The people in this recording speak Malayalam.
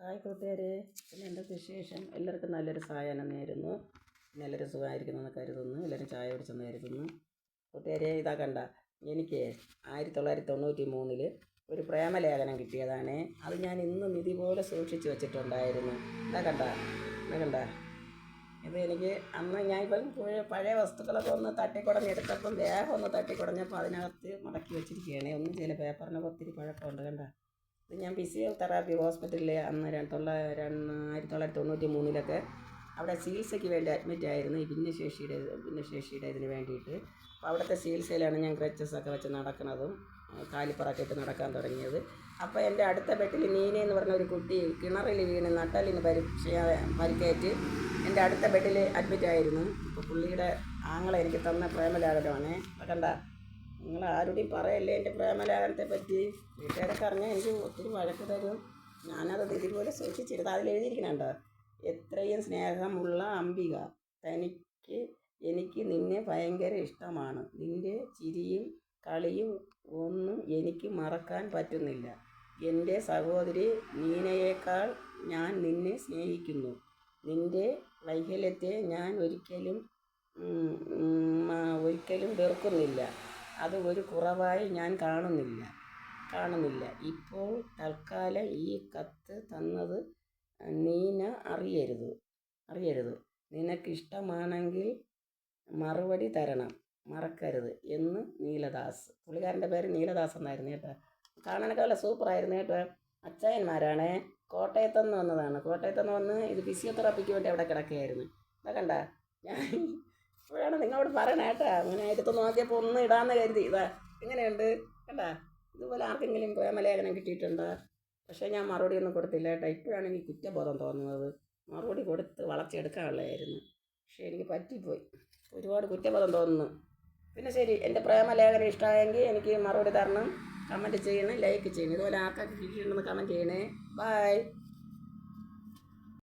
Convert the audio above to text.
ഹായ് കൂട്ടുകാരെ. പിന്നെ എന്റെ വിശേഷം? എല്ലാവർക്കും നല്ലൊരു സായാഹ്നം നേരുന്നു പിന്നെ എല്ലാവരും സുഖമായിരിക്കുന്നു എന്ന് കരുതുന്നു. എല്ലാവരും ചായ കുടിച്ചെന്ന് കരുതുന്നു. കൂട്ടുകാരെ ഇതാ കണ്ട. എനിക്ക് ആയിരത്തി തൊള്ളായിരത്തി തൊണ്ണൂറ്റി മൂന്നിൽ ഒരു പ്രേമലേഖനം കിട്ടിയതാണ്. അത് ഞാൻ ഇന്നും ഇതുപോലെ സൂക്ഷിച്ചു വെച്ചിട്ടുണ്ടായിരുന്നു. ഇതാ കണ്ട. ഇതാ കണ്ട. ഇത് എനിക്ക് അന്ന് ഞാൻ ഇപ്പം പഴയ വസ്തുക്കളൊക്കെ ഒന്ന് തട്ടിക്കുടഞ്ഞെടുത്തപ്പം വേഗം ഒന്ന് തട്ടിക്കുടഞ്ഞപ്പോൾ അതിനകത്ത് മടക്കി വെച്ചിരിക്കുകയാണ്. ഒന്നും ചില പേപ്പറിനൊക്കെ ഒത്തിരി പഴക്കമുണ്ട്. കണ്ട. ഞാൻ ഫിസിയോതെറാപ്പി ഹോസ്പിറ്റലിൽ അന്ന് തൊള്ള ആയിരത്തി തൊള്ളായിരത്തി തൊണ്ണൂറ്റി മൂന്നിലൊക്കെ അവിടെ ചികിത്സയ്ക്ക് വേണ്ടി അഡ്മിറ്റ് ആയിരുന്നു. ഈ ഭിന്നശേഷിയുടെ ഭിന്നശേഷിയുടെ ഇതിന് വേണ്ടിയിട്ട്. അപ്പോൾ അവിടുത്തെ ചികിത്സയിലാണ് ഞാൻ ക്രച്ചസ് ഒക്കെ വെച്ച് നടക്കുന്നതും കാലിപ്പറൊക്കെ ഇട്ട് നടക്കാൻ തുടങ്ങിയത്. അപ്പോൾ എന്റെ അടുത്ത ബെഡിൽ നീന എന്ന് പറഞ്ഞ ഒരു കുട്ടി കിണറിൽ വീണ് നട്ടലിന് പരീക്ഷ പരിക്കേറ്റ് എന്റെ അടുത്ത ബെഡിൽ അഡ്മിറ്റ് ആയിരുന്നു. അപ്പോൾ പുള്ളിയുടെ ആങ്ങളെ എനിക്ക് തന്ന പ്രേമലാകരമാണ് കണ്ട നിങ്ങൾ ആരോടും പറയല്ലേ എന്റെ പ്രേമലേഖനത്തെ പറ്റി? വീട്ടുകാരൊക്കെ അറിഞ്ഞാൽ എനിക്ക് ഒത്തിരി വഴക്ക് തരും. ഞാനത് ഇതുപോലെ സൂക്ഷിച്ചിരുന്നു. അതിൽ എഴുതിയിരിക്കണുണ്ടോ എത്രയും സ്നേഹമുള്ള അംബിക തനിക്ക് എനിക്ക് നിന്നെ ഭയങ്കര ഇഷ്ടമാണ്. നിന്റെ ചിരിയും കളിയും ഒന്നും എനിക്ക് മറക്കാൻ പറ്റുന്നില്ല. എന്റെ സഹോദരി നീനയേക്കാൾ ഞാൻ നിന്നെ സ്നേഹിക്കുന്നു. നിന്റെ വൈകല്യത്തെ ഞാൻ ഒരിക്കലും ഒരിക്കലും വെറുക്കുന്നില്ല. അത് ഒരു കുറവായി ഞാൻ കാണുന്നില്ല. കാണുന്നില്ല. ഇപ്പോൾ തൽക്കാലം ഈ കത്ത് തന്നത് നീന അറിയരുത്. അറിയരുത്. നിനക്കിഷ്ടമാണെങ്കിൽ മറുപടി തരണം. മറക്കരുത് എന്ന് നീലദാസ്. പുള്ളിക്കാരന്റെ പേര് നീലദാസ് എന്നായിരുന്നു കേട്ടോ. കാണാനൊക്കെ നല്ല സൂപ്പറായിരുന്നു കേട്ടോ. അച്ചായന്മാരാണ്. കോട്ടയത്തുനിന്ന് വന്നതാണ്. കോട്ടയത്തുനിന്ന് വന്ന് ഇത് ഫിസിയോതെറാപ്പിക്ക് വേണ്ടി അവിടെ കിടക്കുകയായിരുന്നു. അതൊക്കെ ഞാൻ ഇപ്പോഴാണ് നിങ്ങളോട് പറയണേ കേട്ടാ. എടുത്ത് നോക്കിയപ്പോൾ ഒന്ന് ഇടാന്ന് കരുതി. ഇതാ എങ്ങനെയുണ്ട് കണ്ടാ? ഇതുപോലെ ആർക്കെങ്കിലും പ്രേമലേഖനം കിട്ടിയിട്ടുണ്ടോ? പക്ഷേ ഞാൻ മറുപടി ഒന്നും കൊടുത്തില്ല കേട്ടോ. ഇപ്പോഴാണ് എനിക്ക് കുറ്റബോധം തോന്നുന്നത്. മറുപടി കൊടുത്ത് വളർത്തിയെടുക്കാനുള്ളതായിരുന്നു പക്ഷേ എനിക്ക് പറ്റിപ്പോയി. ഒരുപാട് കുറ്റബോധം തോന്നുന്നു. പിന്നെ ശരി എന്റെ പ്രേമലേഖനം ഇഷ്ടമായെങ്കിൽ എനിക്ക് മറുപടി തരണം. കമന്റ് ചെയ്യണം ലൈക്ക് ചെയ്യണം. ഇതുപോലെ ആർക്കൊക്കെ കിട്ടിയിട്ടുണ്ടെന്ന് കമന്റ് ചെയ്യണേ. ബൈ.